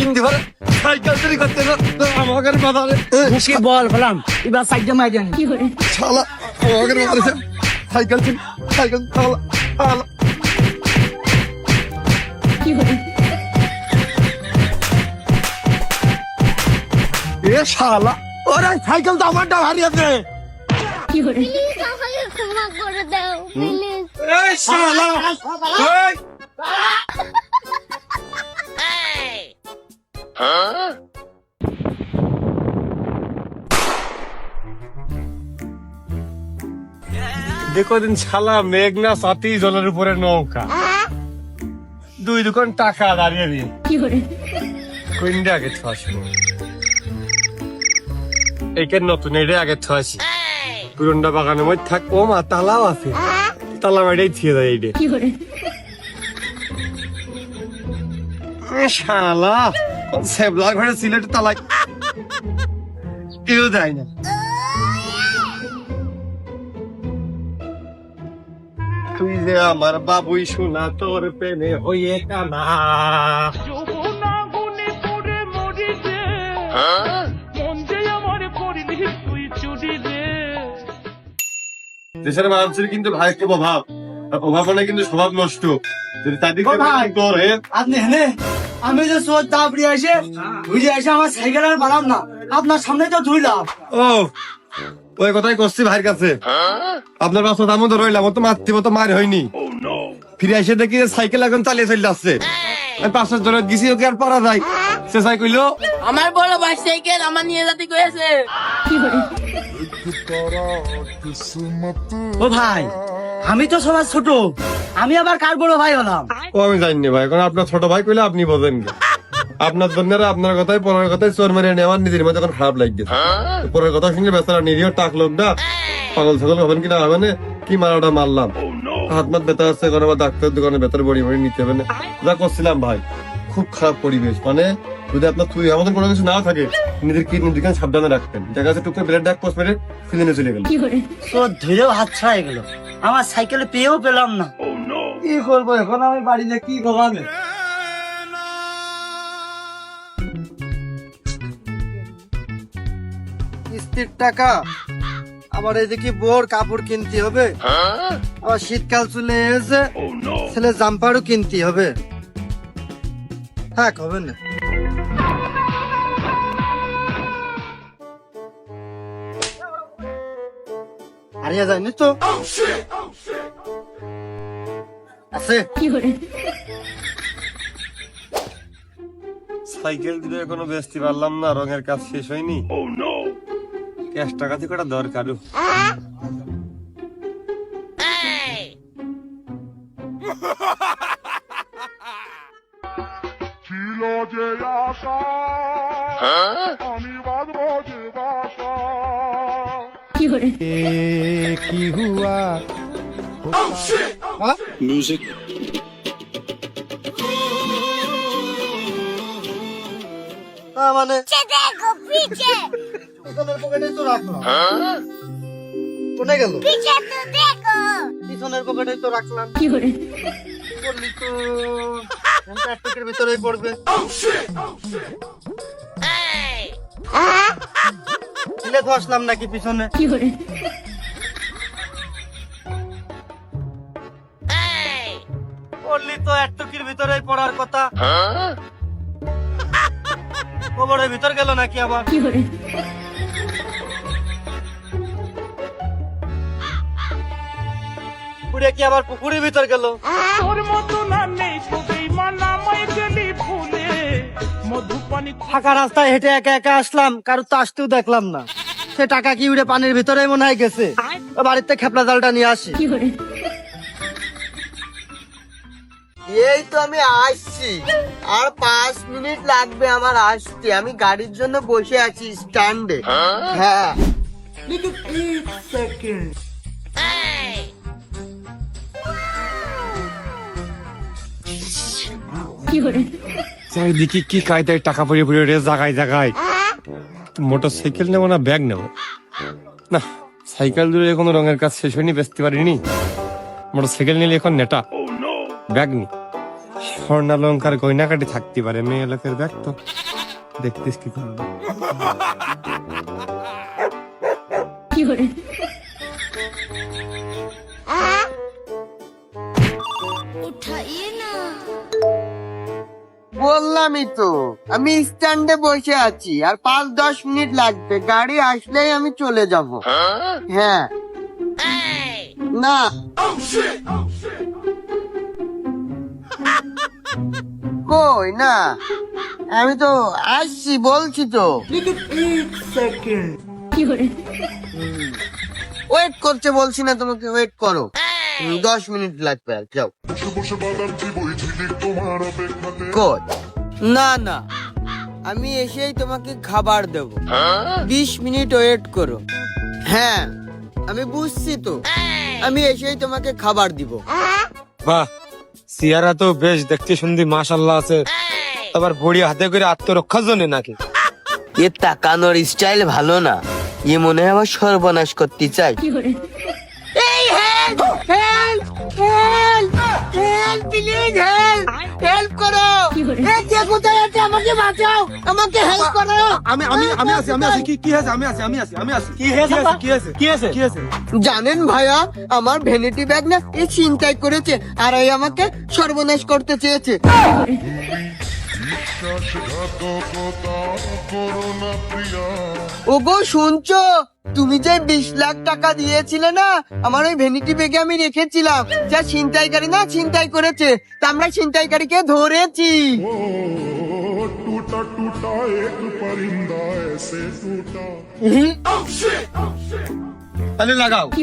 হিন্দি পারে সাইকেল চুরি করতে আমাকে বাজারে মুখে বল বললাম। এবার সাইডে মাই দেন শালা আমাকে বাজারে সাইকেল চুরি সাইকেল শালা শালা। এ শালা ওরে সাইকেল তো আমারটা হারিয়েছে প্লিজ আমাকে ক্ষমা করে দাও প্লিজ। এই শালা এই দেখো দিন শালা মেঘনা সাথী জলের উপরে নৌকা। দুই দোকান টাকা দাঁড়িয়ে দিয়ে কোনটা আগে ছশো এইখানে নতুন এটা আগে ছশি পুরনটা বাগানের মধ্যে থাক ও মা তালাও আছে। তালা বাড়িটাই থিয়ে দেয় এইটা শালা সেবলা ঘরে সিলেট তালা কেউ যায় না। তুই যে আমার বাবুই শোনা তোর প্রেমে হইয়ে কানা মন দেশের মানুষের কিন্তু ভাই খুব অভাব অভাব মানে কিন্তু স্বভাব নষ্ট। যদি। করে আপনি হেনে আমি যে সোর দাবড়ি এসে বুঝে এসে আমার সাইকেল আর বাড়াম না আপনার সামনে তো ধুইলাম। ও ওই কথাই করছি ভাইয়ের কাছে। আপনার বাসা দামও তো রইলাম ও তো মাতৃ মতো মার হয়নি। ফিরে এসে দেখি যে সাইকেল এখন চালিয়ে চলে আমি পাঁচশো জনের গেছি ওকে আর পারা যায়। সে সাই কইলো আমার বড় ভাই সাইকেল আমার নিয়ে যেতে কয়েছে ও ভাই আমি তো সবার ছোট আমি আবার কার বড় ভাই হলাম? ও আমি জানি না ভাই কারণ আপনার ছোট ভাই কইলে আপনি বোঝেন না। আপনার জন্য আপনার কথাই পরের কথাই চোর মেরে নেওয়ার নিজের মধ্যে এখন খারাপ লাগছে। পরের কথা শুনে বেচারা নিরীহ টাক লোক না পাগল ছাগল হবেন কিনা হবে না কি মারাটা মারলাম। হাত মাত বেতা আছে এখন আবার ডাক্তার দোকানে বেতার বড়ি বড়ি নিতে হবে না। যা করছিলাম ভাই খুব খারাপ পরিবেশ। মানে যদি আপনার তুই আমাদের কোনো কিছু না থাকে নিজের কি নিজেকে সাবধানে রাখবেন দেখা যাচ্ছে টুকরে ব্লেড ডাক পোস্ট মেরে সিজনে চলে গেল। তো ধীরেও হাত ছাড়াই গেল। আমার সাইকেলে পেয়েও পেলাম না। কি করব এখন? আমি বাড়িতে কি করবে কিস্তির টাকা। আবার এদিকে বোর কাপড় কিনতে হবে। আবার শীতকাল চলে এসে ছেলে জাম্পারও কিনতে হবে। থাক হবে না। হারিয়ে যায়নি তো? আছে। সাইকেল দিলে এখনও বেচতে পারলাম না রঙের কাজ শেষ হয়নি। ক্যাশ টাকা থেকে ওটা দরকার ছিল যে আশা আমি বাঁধবো যে বাসা। না মানে? দেখো পিছে পিছনের পকেটে তো রাখলাম কোনে গেল? পিছে তো দেখো পিছনের পকেটে তো রাখলাম। করলি তো? প্লাস্টিকের ভিতরেই পড়বে? ছিলে তো আসলাম নাকি পিছনে? করলি তো একটুকির ভিতরেই পড়ার কথা। কবরের ভিতর গেল নাকি আবার? পুড়ে কি আবার পুকুরের ভিতর গেল? তোর মতো না নেই মানা মাই গেলি ফুলে মধুপানি ফাঁকা রাস্তায় হেঁটে একা একা আসলাম কারও তো আসতেও দেখলাম না। সে টাকা কি উড়ে পানির ভিতরে মনে হয় গেছে। বাড়িতে খেপলা জালটা নিয়ে আসি। এই তো আমি আসছি। আর পাঁচ মিনিট লাগবে আমার আসতে। আমি গাড়ির জন্য বসে আছি স্ট্যান্ডে। হ্যাঁ। চারিদিকে কি কায়দায় টাকা পড়ে পড়ে রে জাগায় জাগায় মোটর সাইকেল নেব না ব্যাগ নেব? না সাইকেল দিলে কোনো রঙের কাজ শেষ হয়নি বেচতে পারিনি। মোটর সাইকেল নিলে এখন নেটা। ব্যাগ নি। স্বর্ণালঙ্কার গয়নাকাটি থাকতে পারে মেয়ে লোকের দেখ তো। দেখতিস কি করব? বললামই তো। আমি স্ট্যান্ডে বসে আছি আর পাঁচ দশ মিনিট লাগবে। গাড়ি আসলেই আমি চলে যাব। হ্যাঁ। না। কই? না। আমি তো আসছি বলছি তো। ওয়েট করছে বলছি না তোমাকে ওয়েট করো। দশ মিনিট লাগবে আর যাও কই? না না। আমি এসেই তোমাকে খাবার দেব। বিশ মিনিট ওয়েট করো। হ্যাঁ আমি বুঝছি তো। আমি এসেই তোমাকে খাবার দিব। বাহ সিয়ারা তো বেশ দেখতে শুনতে মাশাল্লাহ আছে। আবার বড়ি হাতে করে আত্মরক্ষার জন্য নাকি? এ তাকানোর স্টাইল ভালো না। এ মনে হয় আমার সর্বনাশ করতে চাই এই help help help help please help help করো! কে কোথায় আছে আমাকে বাঁচাও। আমাকে হেল্প করো। আমি আমি আমি আছি আমি আছি। কি কি আছে আমি আছি আমি আছি আমি আছি। কি হয়েছে কি আছে কি আছে কি আছে জানেন ভাইয়া আমার ভ্যানিটি ব্যাগ না এই চিন্তাই করেছে। আর এই আমাকে সর্বনাশ করতে চেয়েছে। ওগো শুনছো তুমি যে বিশ লাখ টাকা দিয়েছিলে না আমার ওই ভ্যানিটি ব্যাগে আমি রেখেছিলাম যা ছিনতাইকারী না ছিনতাই করেছে তা আমরা ছিনতাইকারীকে ধরেছি তাহলে লাগাও কি